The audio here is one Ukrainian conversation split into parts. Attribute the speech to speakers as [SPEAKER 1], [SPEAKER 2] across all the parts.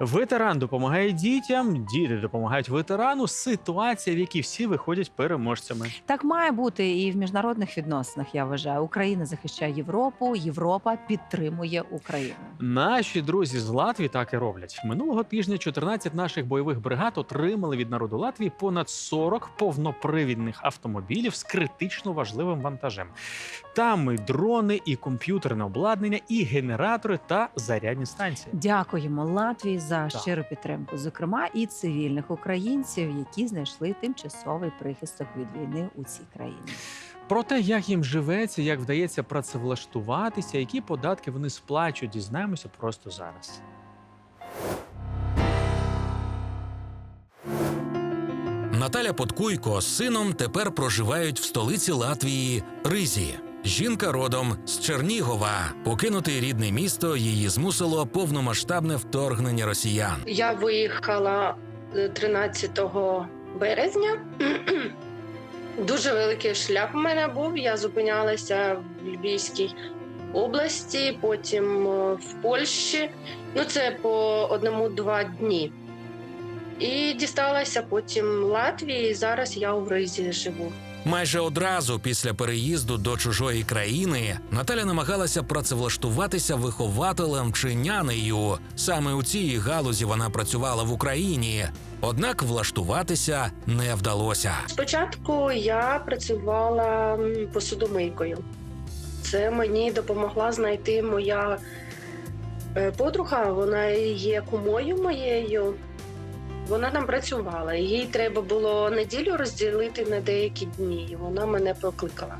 [SPEAKER 1] Ветеран допомагає дітям, діти допомагають ветерану. Ситуація, в якій всі виходять переможцями.
[SPEAKER 2] Так має бути і в міжнародних відносинах. Я вважаю, Україна захищає Європу, Європа підтримує Україну.
[SPEAKER 1] Наші друзі з Латвії так і роблять. Минулого тижня 14 наших бойових бригад отримали від народу Латвії понад 40 повнопривідних автомобілів з критично важливим вантажем. Там і дрони, і комп'ютерне обладнання, і генератори та зарядні станції.
[SPEAKER 2] Дякуємо Латвії за
[SPEAKER 1] Так.
[SPEAKER 2] щиру підтримку, зокрема і цивільних українців, які знайшли тимчасовий прихисток від війни у цій країні.
[SPEAKER 1] Про те, як їм живеться, як вдається працевлаштуватися, які податки вони сплачують, дізнаємося просто зараз.
[SPEAKER 3] Наталя Подкуйко з сином тепер проживають в столиці Латвії Ризі. Жінка родом з Чернігова. Покинути рідне місто її змусило повномасштабне вторгнення росіян.
[SPEAKER 4] Я виїхала е, 13 березня. Дуже великий шлях у мене був. Я зупинялася в Львівській області, потім е, в Польщі. Ну, це по одному-два дні. І дісталася потім Латвії. Зараз я у Ризі живу.
[SPEAKER 3] Майже одразу після переїзду до чужої країни Наталя намагалася працевлаштуватися вихователем чи нянею. Саме у цій галузі вона працювала в Україні. Однак влаштуватися не вдалося.
[SPEAKER 4] Спочатку я працювала посудомийкою. Це мені допомогла знайти моя е, подруга. Вона є кумою моєю. Вона там працювала. Їй треба було неділю розділити на деякі дні. Вона мене покликала.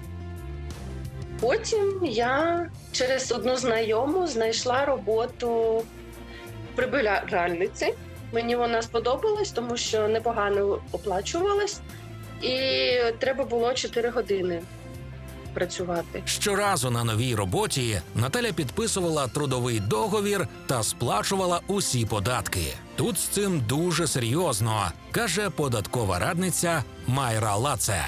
[SPEAKER 4] Потім я через одну знайому знайшла роботу прибиральниці. Мені вона сподобалась, тому що непогано оплачувалась, і треба було 4 години працювати.
[SPEAKER 3] Щоразу на новій роботі Наталя підписувала трудовий договір та сплачувала усі податки. Тут з цим дуже серйозно, каже податкова радниця Майра Лаце.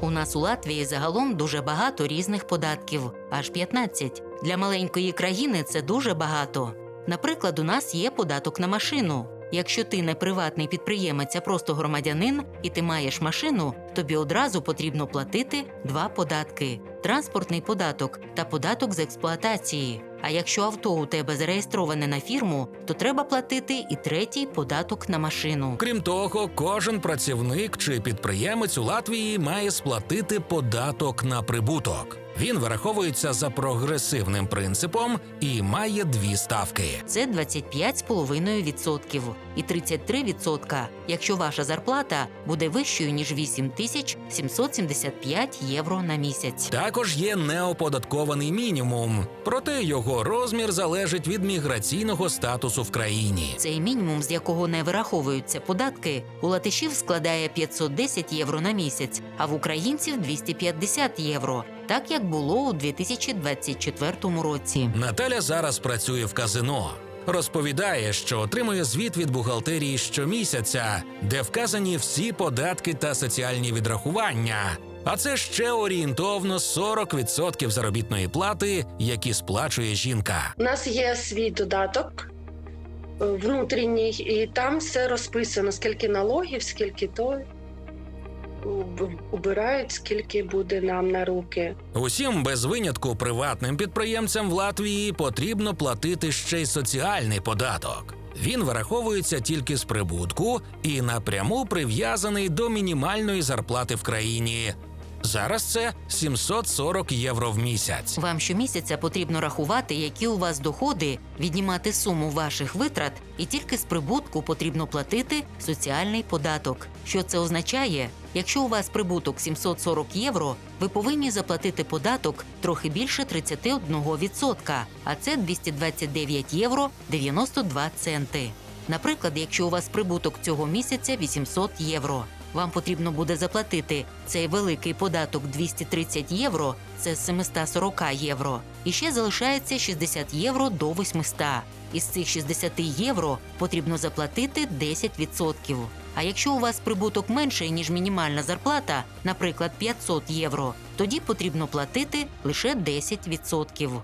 [SPEAKER 5] У нас у Латвії загалом дуже багато різних податків, аж 15. Для маленької країни це дуже багато. Наприклад, у нас є податок на машину. Якщо ти не приватний підприємець, а просто громадянин, і ти маєш машину, тобі одразу потрібно платити два податки: транспортний податок та податок з експлуатації. А якщо авто у тебе зареєстроване на фірму, то треба платити і третій податок на машину.
[SPEAKER 3] Крім того, кожен працівник чи підприємець у Латвії має сплатити податок на прибуток. Він вираховується за прогресивним принципом і має дві ставки.
[SPEAKER 5] Це 25,5% і 33%, якщо ваша зарплата буде вищою ніж 8 тисяч 775 євро на місяць.
[SPEAKER 3] Також є неоподаткований мінімум, проте його розмір залежить від міграційного статусу в країні.
[SPEAKER 5] Цей мінімум, з якого не вираховуються податки, у латишів складає 510 євро на місяць, а в українців 250 євро, так як було у 2024 році.
[SPEAKER 3] Наталя зараз працює в казино. Розповідає, що отримує звіт від бухгалтерії щомісяця, де вказані всі податки та соціальні відрахування. А це ще орієнтовно 40% заробітної плати, які сплачує жінка.
[SPEAKER 4] У нас є свій додаток е, внутрішній, і там все розписано, скільки налогів, скільки то убирають, скільки буде нам на руки.
[SPEAKER 3] Усім без винятку приватним підприємцям в Латвії потрібно платити ще й соціальний податок. Він вираховується тільки з прибутку і напряму прив'язаний до мінімальної зарплати в країні. Зараз це 740 євро в місяць.
[SPEAKER 5] Вам щомісяця потрібно рахувати, які у вас доходи, віднімати суму ваших витрат, і тільки з прибутку потрібно платити соціальний податок. Що це означає? Якщо у вас прибуток 740 євро, ви повинні заплатити податок трохи більше 31%, а це 229 євро 92 центи. Наприклад, якщо у вас прибуток цього місяця 800 євро, вам потрібно буде заплатити цей великий податок 230 євро, це з 740 євро. І ще залишається 60 євро до 800. Із цих 60 євро потрібно заплатити 10%. А якщо у вас прибуток менший, ніж мінімальна зарплата, наприклад, 500 євро, тоді потрібно платити лише 10%.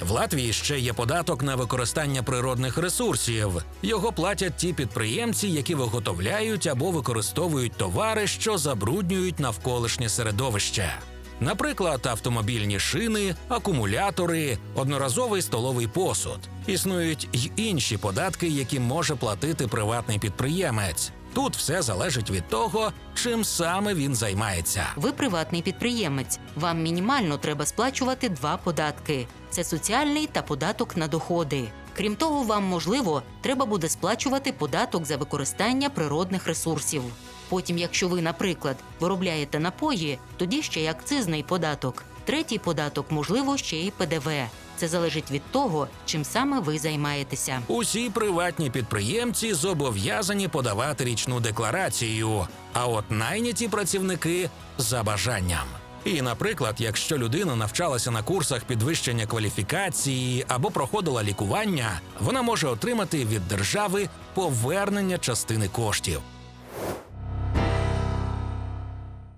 [SPEAKER 3] В Латвії ще є податок на використання природних ресурсів. Його платять ті підприємці, які виготовляють або використовують товари, що забруднюють навколишнє середовище. Наприклад, автомобільні шини, акумулятори, одноразовий столовий посуд. Існують й інші податки, які може платити приватний підприємець. Тут все залежить від того, чим саме він займається.
[SPEAKER 5] Ви приватний підприємець. Вам мінімально треба сплачувати два податки: це соціальний та податок на доходи. Крім того, вам можливо треба буде сплачувати податок за використання природних ресурсів. Потім, якщо ви, наприклад, виробляєте напої, тоді ще й акцизний податок. Третій податок, можливо, ще й ПДВ. Це залежить від того, чим саме ви займаєтеся.
[SPEAKER 3] Усі приватні підприємці зобов'язані подавати річну декларацію, а от найняті працівники за бажанням. І, наприклад, якщо людина навчалася на курсах підвищення кваліфікації або проходила лікування, вона може отримати від держави повернення частини коштів.